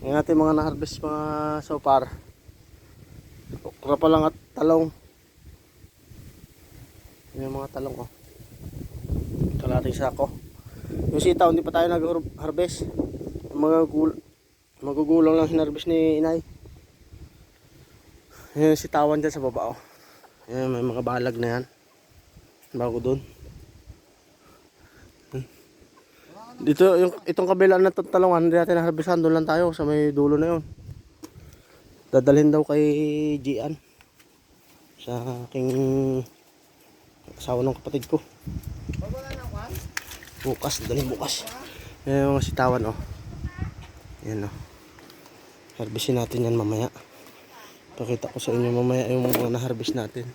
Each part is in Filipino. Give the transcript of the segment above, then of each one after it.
Yan natin mga na-harvest mga so far. Okra pa lang at talong. Yan yung mga talong ko. Ito natin sako. Yung sitaw, hindi pa tayo nag-harvest. Mga gul magugulong lang hinarvest ni inay. Yan yung sitawan dyan sa baba. Oh. Yan, may mga balag na yan. Bago dun. Dito, yung, itong kabila na talungan, hindi natin harvestan. Doon lang tayo sa may dulo na yun. Dadalhin daw kay Gian. Sa aking asawa ng kapatid ko. Bukas, dalhin bukas. Yung mga sitawan, oh. Yan, oh. Harvestin natin yan mamaya. Pakita ko sa inyo mamaya yung mga na-harvest natin.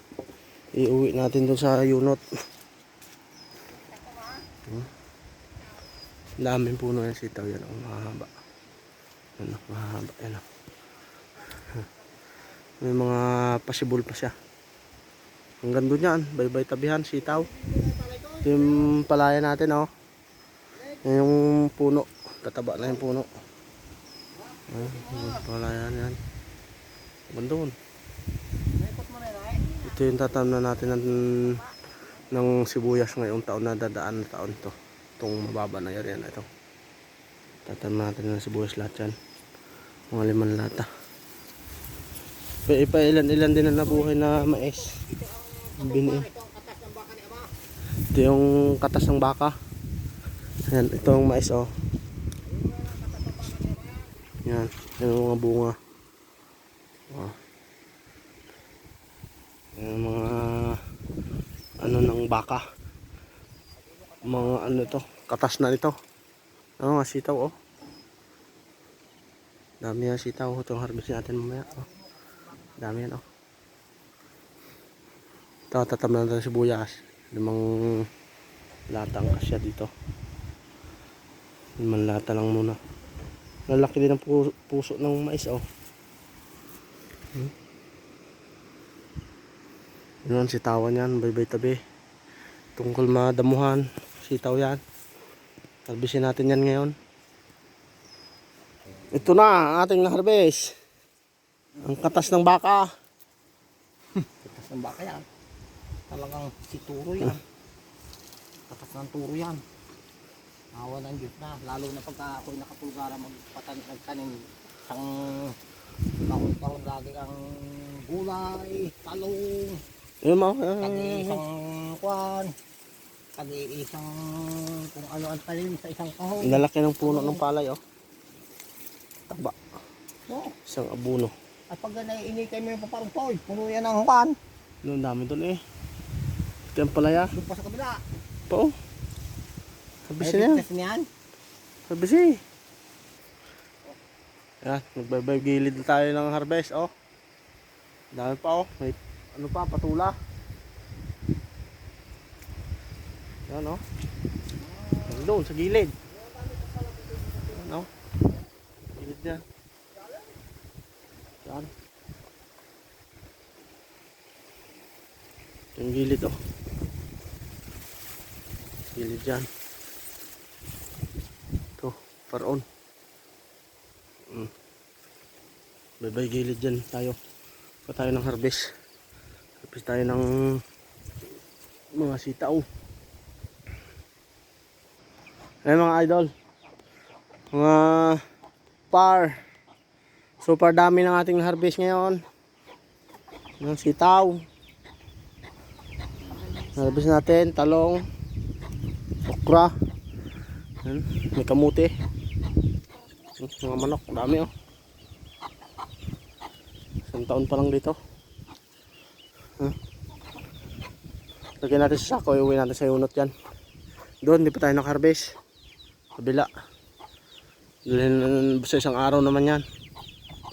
Iuwi natin doon sa unit. Daming puno ng sitaw yan. Oh, mahaba. Ano, mahaba. Yan oh. May mga pasibol pa siya. Hanggang doon yan. Bye-bye tabihan, sitaw. Ito yung palaya natin oh. Yan yung puno. Tataba na yung puno. Ay, yung palaya yan. Hanggang doon. Ito yung tatamnan natin ng, ng sibuyas ngayong taon na dadaan na taon to itong mababa na yan, yan ito. Tatanong natin ng sibuyas lahat yan. Mga limang lata. Pa ipa ilan ilan din na nabuhay na mais. Bini. Ito yung katas ng baka. Yan ito yung mais oh. Yan yan yung mga bunga. Oh. yan yung mga ano ng baka mga ano to katas na nito. Ano nga sitaw oh. Dami yan sitaw itong harvest natin mamaya oh. dami yan oh. Ito tatam na natin sibuyas. Limang latang kasya dito. Limang lata lang muna. Lalaki din ang puso, ng mais oh. Hmm. yun ang sitawan yan bye tabi. Tungkol madamuhan sitaw yan harvestin natin yan ngayon ito na ang ating na-harvest ang katas ng baka Katas ng baka yan. Talagang si Turo yan. Katas ng Turo yan. Awa ng Diyos na. Lalo na pagka ako'y nakapulgara magpatan nagtanim isang kahon-kahon lagi ang gulay, talong, yun mo tag-iisang kwan, tag-iisang kung ano ang talim sa isang kahon. lalaki ng puno ng palay oh taba No. isang abuno At pag naiinikay mo yung paparungtoy, puno yan. Ano, ang dami doon eh. Ito yung palaya. Doon pa sa kabila. Pa oh. Harvest na yan. Test niyan. Harvest eh. Yan, nagbabay gilid na tayo ng harvest oh. Dami pa oh. May ano pa, patula. Oh. Yan doon, sa gilid. Yan oh. Gilid yan. Yan. Yung gilid oh. Gilid yan. Ito, paraon. Mm. Bye-bye gilid dyan tayo. Pa tayo ng harvest. Harvest tayo ng mga sitaw. Ayun mga idol. Mga par. Super dami ng ating harvest ngayon. Ng sitaw. Harvest natin, talong, okra. Yan, may kamuti. Mga manok, dami oh. Isang taon pa lang dito. Huh? Lagyan natin sa sako, iuwi natin sa unot yan. Doon, hindi pa tayo nakaharvest. Kabila. Doon, sa isang araw naman yan.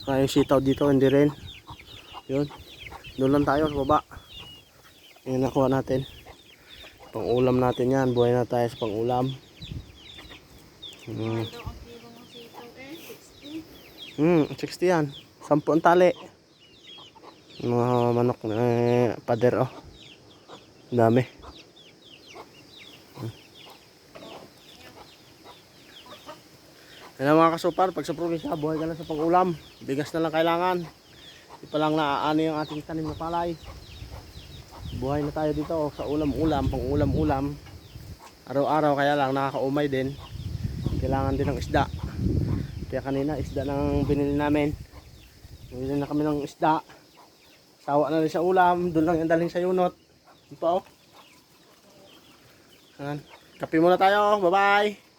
Kaya yung sitaw dito, hindi rin. Yun. Doon lang tayo sa baba. Yan nakuha natin. Pang ulam natin yan. Buhay na tayo sa pang ulam. Hmm. Daw ang kilo ng sitaw 60. Hmm, 60 yan. Sampu ang tali. Mga manok na eh, pader oh. Dami. Ang mga kasupar, pag sa probinsya, buhay ka lang sa pang-ulam. Bigas na lang kailangan. Di pa lang naaani ang ating tanim na palay. Buhay na tayo dito oh, sa ulam-ulam, pang-ulam-ulam. Araw-araw kaya lang nakakaumay din. Kailangan din ng isda. Kaya kanina isda nang binili namin. Binili na kami ng isda. Sawa na rin sa ulam, doon lang yung dalhin sa yunot. Yun pa oh. Kape muna tayo, bye-bye.